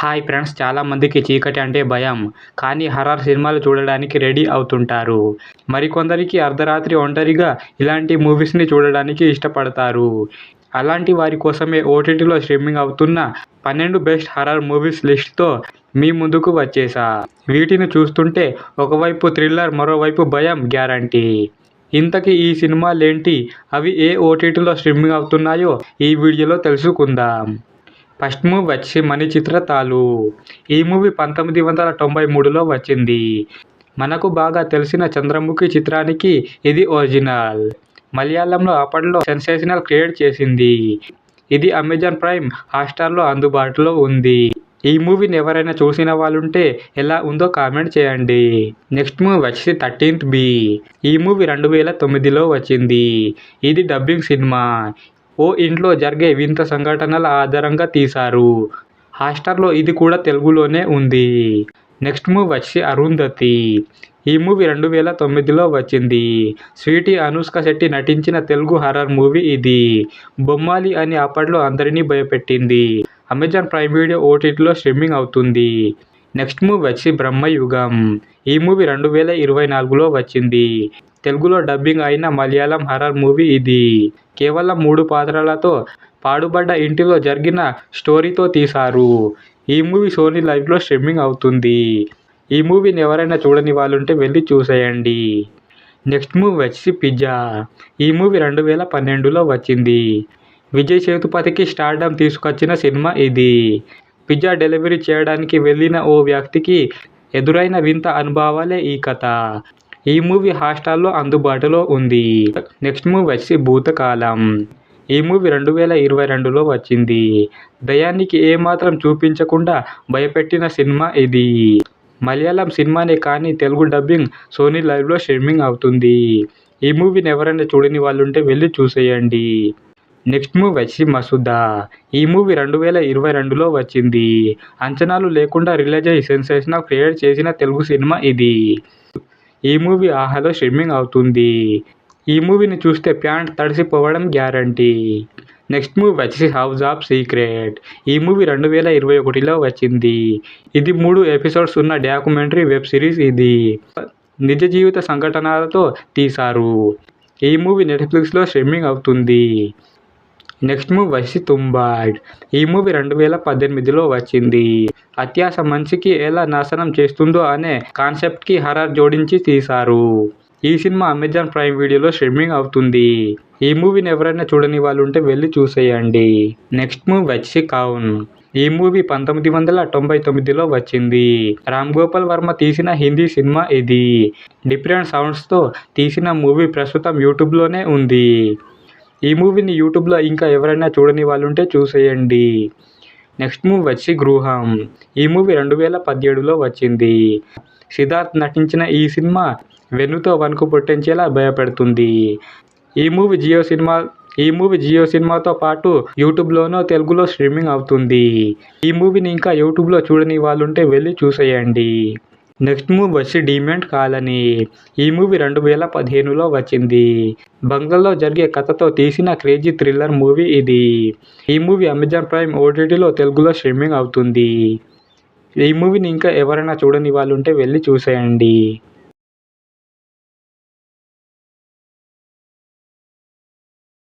Hi friends చాలామందికి చీకటి అంటే భయం. కానీ హర్రర్ సినిమాలు చూడడానికి రెడీ అవుతుంటారు. మరికొందరికి అర్ధరాత్రి ఒంటరిగా ఇలాంటి మూవీస్ని చూడడానికి ఇష్టపడతారు. అలాంటి వారి కోసమే ఓటీటీలో స్ట్రీమింగ్ అవుతున్న పన్నెండు బెస్ట్ హర్రర్ మూవీస్ లిస్ట్తో మీ ముందుకు వచ్చేసా. వీటిని చూస్తుంటే ఒకవైపు థ్రిల్లర్ మరోవైపు భయం గ్యారంటీ. ఇంతకీ ఈ సినిమాలేంటి? అవి ఏ ఓటీటీలో స్ట్రీమింగ్ అవుతున్నాయో ఈ వీడియోలో తెలుసుకుందాం. ఫస్ట్ మూవీ వచ్చి మణిచిత్రతాలు ఈ మూవీ పంతొమ్మిది వందల తొంభై మూడులో వచ్చింది. మనకు బాగా తెలిసిన చంద్రముఖి చిత్రానికి ఇది ఒరిజినల్. మలయాళంలో అప్పట్లో సెన్సేషనల్ క్రియేట్ చేసింది. ఇది అమెజాన్ ప్రైమ్ హాట్స్టార్లో అందుబాటులో ఉంది. ఈ మూవీని ఎవరైనా చూసిన వాళ్ళుంటే ఎలా ఉందో కామెంట్ చేయండి. నెక్స్ట్ మూవీ వచ్చి థర్టీన్త్ బి. ఈ మూవీ రెండు వేల తొమ్మిదిలో వచ్చింది. ఇది డబ్బింగ్ సినిమా. ఓ ఇంట్లో జరిగే వింత సంఘటనల ఆధారంగా తీశారు. హాట్స్టార్లో ఇది కూడా తెలుగులోనే ఉంది. నెక్స్ట్ మూవీ వచ్చి అరుంధతి. ఈ మూవీ రెండు వేల తొమ్మిదిలో వచ్చింది. స్వీటీ అనుష్క శెట్టి నటించిన తెలుగు హర్రర్ మూవీ ఇది. బొమ్మాలి అని అప్పట్లో అందరినీ భయపెట్టింది. అమెజాన్ ప్రైమ్ వీడియో ఓటీటీలో స్ట్రీమింగ్ అవుతుంది. నెక్స్ట్ మూవీ వచ్చి బ్రహ్మయుగం. ఈ మూవీ రెండు వేల ఇరవై నాలుగులో వచ్చింది. తెలుగులో డబ్బింగ్ అయిన మలయాళం హర్రర్ మూవీ ఇది. కేవలం మూడు పాత్రలతో పాడుబడ్డ ఇంటిలో జరిగిన స్టోరీతో తీశారు. ఈ మూవీ సోనీ లైవ్లో స్ట్రీమింగ్ అవుతుంది. ఈ మూవీని ఎవరైనా చూడని వాళ్ళుంటే వెళ్ళి చూసేయండి. నెక్స్ట్ మూవీ వచ్చి పిజ్జా. ఈ మూవీ రెండు వేల పన్నెండులో వచ్చింది. విజయ్ సేతుపతికి స్టార్డమ్ తీసుకొచ్చిన సినిమా ఇది. పిజ్జా డెలివరీ చేయడానికి వెళ్ళిన ఓ వ్యక్తికి ఎదురైన వింత అనుభవాలే ఈ కథ. ఈ మూవీ హాట్స్టార్లో అందుబాటులో ఉంది. నెక్స్ట్ మూవీ వచ్చి భూతకాలం. ఈ మూవీ రెండు వేల ఇరవై రెండులో వచ్చింది. దయానికి ఏమాత్రం చూపించకుండా భయపెట్టిన సినిమా ఇది. మలయాళం సినిమానే కానీ తెలుగు డబ్బింగ్ సోనీ లైవ్లో స్ట్రీమింగ్ అవుతుంది. ఈ మూవీని ఎవరైనా చూడని వాళ్ళుంటే వెళ్ళి చూసేయండి. నెక్స్ట్ మూవీ వచ్చి మసూదా. ఈ మూవీ రెండు వేల ఇరవై రెండులో వచ్చింది. అంచనాలు లేకుండా రిలీజ్ అయ్యి సెన్సేషన్ క్రియేట్ చేసిన తెలుగు సినిమా ఇది. ఈ మూవీ ఆహాలో స్ట్రీమింగ్ అవుతుంది. ఈ మూవీని చూస్తే ప్యాంట్ తడిసిపోవడం గ్యారంటీ. నెక్స్ట్ మూవీ వచ్చి హౌస్ ఆఫ్ సీక్రెట్. ఈ మూవీ రెండు వేల ఇరవై ఒకటిలో వచ్చింది. ఇది మూడు ఎపిసోడ్స్ ఉన్న డాక్యుమెంటరీ వెబ్ సిరీస్ ఇది. నిజ జీవిత సంఘటనలతో తీశారు. ఈ మూవీ నెట్ఫ్లిక్స్లో స్ట్రీమింగ్ అవుతుంది. నెక్స్ట్ మూవీ వచ్చి తుంబాడ్. ఈ మూవీ రెండు వేల పద్దెనిమిదిలో వచ్చింది. అత్యాస మనిషికి ఎలా నాశనం చేస్తుందో అనే కాన్సెప్ట్కి హర్రర్ జోడించి తీశారు. ఈ సినిమా అమెజాన్ ప్రైమ్ వీడియోలో స్ట్రీమింగ్ అవుతుంది. ఈ మూవీని ఎవరైనా చూడని వాళ్ళు ఉంటే వెళ్ళి చూసేయండి. నెక్స్ట్ మూవీ వచ్చి కౌన్. ఈ మూవీ పంతొమ్మిది వందల తొంభై తొమ్మిదిలో వచ్చింది. రామ్ గోపాల్ వర్మ తీసిన హిందీ సినిమా ఇది. డిఫరెంట్ సౌండ్స్తో తీసిన మూవీ ప్రస్తుతం యూట్యూబ్లోనే ఉంది. ఈ మూవీని యూట్యూబ్లో ఇంకా ఎవరైనా చూడని వాళ్ళు ఉంటే చూసేయండి. నెక్స్ట్ మూవీ వచ్చి గృహం. ఈ మూవీ రెండు వేల పదిహేడులో వచ్చింది. సిద్ధార్థ్ నటించిన ఈ సినిమా వెన్నుతో వణుకు పుట్టించేలా భయపెడుతుంది. ఈ మూవీ జియో సినిమా ఈ మూవీ జియో సినిమాతో పాటు యూట్యూబ్లోనో తెలుగులో స్ట్రీమింగ్ అవుతుంది. ఈ మూవీని ఇంకా యూట్యూబ్లో చూడని వాళ్ళుంటే వెళ్ళి చూసేయండి. నెక్స్ట్ మూవీ వచ్చి డిమెంట్ కాలనీ. ఈ మూవీ రెండు వేల పదిహేనులో వచ్చింది. బంగ్లాలో జరిగే కథతో తీసిన క్రేజీ థ్రిల్లర్ మూవీ ఇది. ఈ మూవీ అమెజాన్ ప్రైమ్ ఓటీటీలో తెలుగులో స్ట్రీమింగ్ అవుతుంది. ఈ మూవీని ఇంకా ఎవరైనా చూడని వాళ్ళు ఉంటే వెళ్ళి చూసేయండి.